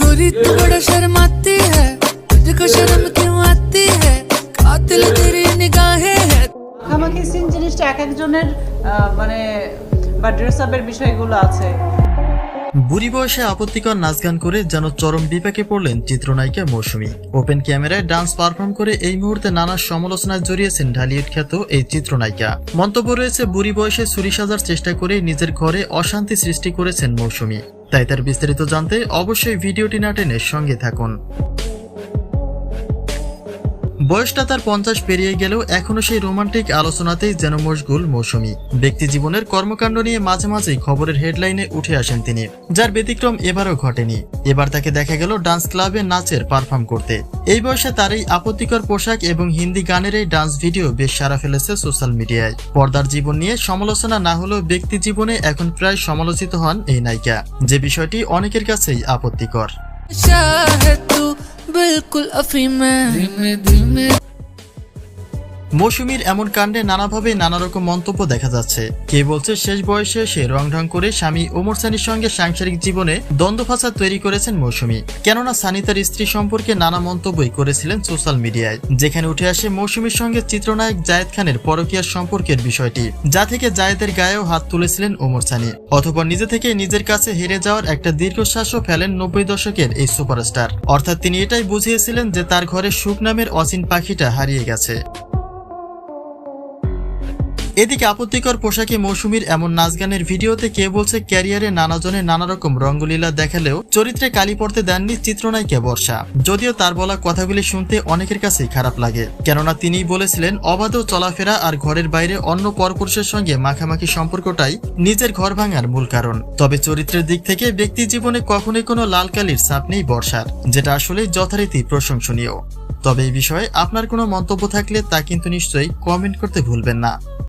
गोरी तू बड़ा शर्माती है तुझको शर्म क्यों आती है कातिल तेरी निगाहें हैं মাখামাখি সিন জিনিসটা এক একজনের আহ, মানে বা ড্রেস আপের বিষয়গুলো আছে বুড়ি বয়সে আপত্তিকর নাচ গান করে যেন চরম বিপাকে পড়লেন চিত্রনায়িকা মৌসুমী ওপেন ক্যামেরায় ডান্স পারফর্ম করে এই মুহূর্তে নানা সমালোচনায় জড়িয়েছেন ঢালিউড খ্যাত এই চিত্রনায়িকা মন্তব্য রয়েছে বুড়ি বয়সে ছুরি সাজার চেষ্টা করে নিজের ঘরে অশান্তি সৃষ্টি করেছেন মৌসুমী তাই তার বিস্তারিত জানতে অবশ্যই ভিডিওটি না টেনে সঙ্গে থাকুন। বয়সটা তার পঞ্চাশ পেরিয়ে গেলেও এখনও সেই রোমান্টিক আলোচনাতেই যেন মশগুল মৌসুমি। ব্যক্তি জীবনের কর্মকাণ্ড নিয়ে মাঝে মাঝেই খবরের হেডলাইনে উঠে আসেন তিনি, যার ব্যতিক্রম এবারও ঘটেনি। এবার তাকে দেখা গেল ডান্স ক্লাবে নাচের পারফর্ম করতে। এই বয়সে তার এই আপত্তিকর পোশাক এবং হিন্দি গানের এই ডান্স ভিডিও বেশ সারা ফেলেছে সোশ্যাল মিডিয়ায়। পর্দার জীবন নিয়ে সমালোচনা না হলেও ব্যক্তি জীবনে এখন প্রায় সমালোচিত হন এই নায়িকা, যে বিষয়টি অনেকের কাছেই আপত্তিকর। बिल्कुल अफीम है धीमे धीमे মৌসুমীর এমন কাণ্ডে নানাভাবে নানা রকম মন্তব্য দেখা যাচ্ছে। কে বলছে, শেষ বয়সে সে রং ঢং করে স্বামী ওমর সানির সঙ্গে সাংসারিক জীবনে দ্বন্দ্ব ফাসাদ তৈরি করেছেন মৌসুমী। কেননা সানি তার স্ত্রী সম্পর্কে নানা মন্তব্যই করেছিলেন সোশ্যাল মিডিয়ায়। যেখানে উঠে আসে মৌসুমীর সঙ্গে চিত্রনায়ক জায়েদ খানের পরকীয়ার সম্পর্কের বিষয়টি, যা থেকে জায়েদের গায়েও হাত তুলেছিলেন ওমর সানি। অথবা নিজে থেকে নিজের কাছে হেরে যাওয়ার একটা দীর্ঘশ্বাসও ফেলেন নব্বই দশকের এই সুপারস্টার। অর্থাৎ তিনি এটাই বুঝিয়েছিলেন যে তার ঘরে সুখ নামের অচিন পাখিটা হারিয়ে গেছে। এদিকে আপত্তিকর পোশাকে মৌসুমীর এমন নাচ গানের ভিডিওতে কে বলছে ক্যারিয়ারে নানা জনে নানা রকম রঙ্গলীলা দেখালেও চরিত্রে কালি পড়তে দেননি চিত্রনায়িকা বর্ষা। যদিও তার বলা কথাগুলি শুনতে অনেকের কাছেই খারাপ লাগে। কেননা তিনিই বলেছিলেন, অবাধ চলাফেরা আর ঘরের বাইরে অন্য পরপুরুষের সঙ্গে মাখামাখি সম্পর্কটাই নিজের ঘর ভাঙার মূল কারণ। তবে চরিত্রের দিক থেকে ব্যক্তি জীবনে কখনোই কোনো লাল কালির ছাপ নেই বর্ষার, যেটা আসলে যথারীতি প্রশংসনীয়। তবে এই বিষয়ে আপনার কোনো মন্তব্য থাকলে তা কিন্তু নিশ্চয়ই কমেন্ট করতে ভুলবেন না।